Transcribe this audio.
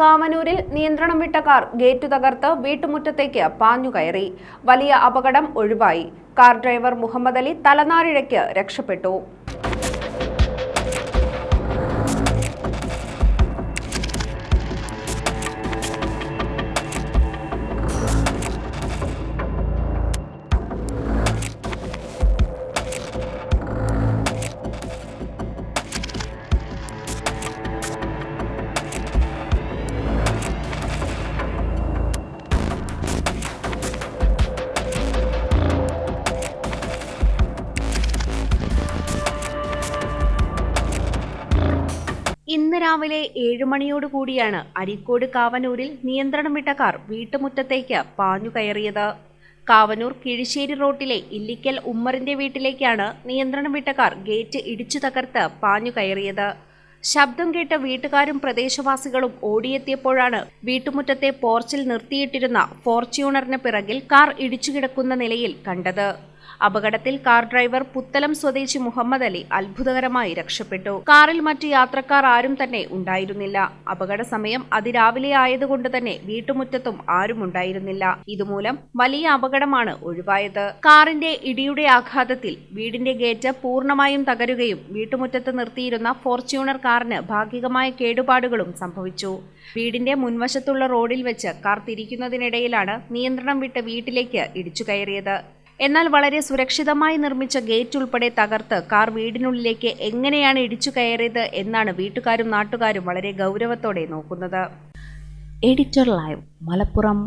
കാമനൂരിൽ നിയന്ത്രണം വിട്ട car gate തകർത്ത് വീട്ടുമുറ്റത്തേക്ക് പാഞ്ഞുകയറി വലിയ അപകടം ഒഴിവായി. കാർ ഡ്രൈവർ മുഹമ്മദ് അലി തലനാരിഴയ്ക്ക് രക്ഷപ്പെട്ടു. ഇന്ന് രാവിലെ ഏഴുമണിയോടുകൂടിയാണ് അരീക്കോട് കാവനൂരിൽ നിയന്ത്രണം വിട്ട കാർ വീട്ടുമുറ്റത്തേക്ക് പാഞ്ഞു കയറിയത്. കാവനൂർ കിഴിശ്ശേരി റോട്ടിലെ ഇല്ലിക്കൽ ഉമ്മറിന്റെ വീട്ടിലേക്കാണ് നിയന്ത്രണം വിട്ട കാർ ഗേറ്റ് ഇടിച്ചു തകർത്ത് പാഞ്ഞു കയറിയത്. ശബ്ദം കേട്ട വീട്ടുകാരും പ്രദേശവാസികളും ഓടിയെത്തിയപ്പോഴാണ് വീട്ടുമുറ്റത്തെ പോർച്ചിൽ നിർത്തിയിട്ടിരുന്ന ഫോർച്യൂണറിന് പിറകിൽ കാർ ഇടിച്ചു കിടക്കുന്ന നിലയിൽ കണ്ടത്. അപകടത്തിൽ കാർ ഡ്രൈവർ പുത്തലം സ്വദേശി മുഹമ്മദ് അലി അത്ഭുതകരമായി രക്ഷപ്പെട്ടു. കാറിൽ മറ്റ് യാത്രക്കാർ ആരും തന്നെ ഉണ്ടായിരുന്നില്ല. അപകട സമയം അതിരാവിലെ ആയതുകൊണ്ട് തന്നെ വീട്ടുമുറ്റത്തും ആരും ഉണ്ടായിരുന്നില്ല. ഇതുമൂലം വലിയ അപകടമാണ് ഒഴിവായത്. കാറിന്റെ ഇടിയുടെ ആഘാതത്തിൽ വീടിന്റെ ഗേറ്റ് പൂർണമായും തകരുകയും വീട്ടുമുറ്റത്ത് നിർത്തിയിരുന്ന ഫോർച്യൂണർ കാറിന് ഭാഗികമായ കേടുപാടുകളും സംഭവിച്ചു. വീടിന്റെ മുൻവശത്തുള്ള റോഡിൽ വെച്ച് കാർ തിരിക്കുന്നതിനിടയിലാണ് നിയന്ത്രണം വിട്ട് വീട്ടിലേക്ക് ഇടിച്ചു കയറിയത്. എന്നാൽ വളരെ സുരക്ഷിതമായി നിർമ്മിച്ച ഗേറ്റ് ഉൾപ്പെടെ തകർത്ത് കാർ വീടിനുള്ളിലേക്ക് എങ്ങനെയാണ് ഇടിച്ചു കയറിയത് എന്നാണ് വീട്ടുകാരും നാട്ടുകാരും വളരെ ഗൗരവത്തോടെ നോക്കുന്നത്. Editor live Malappuram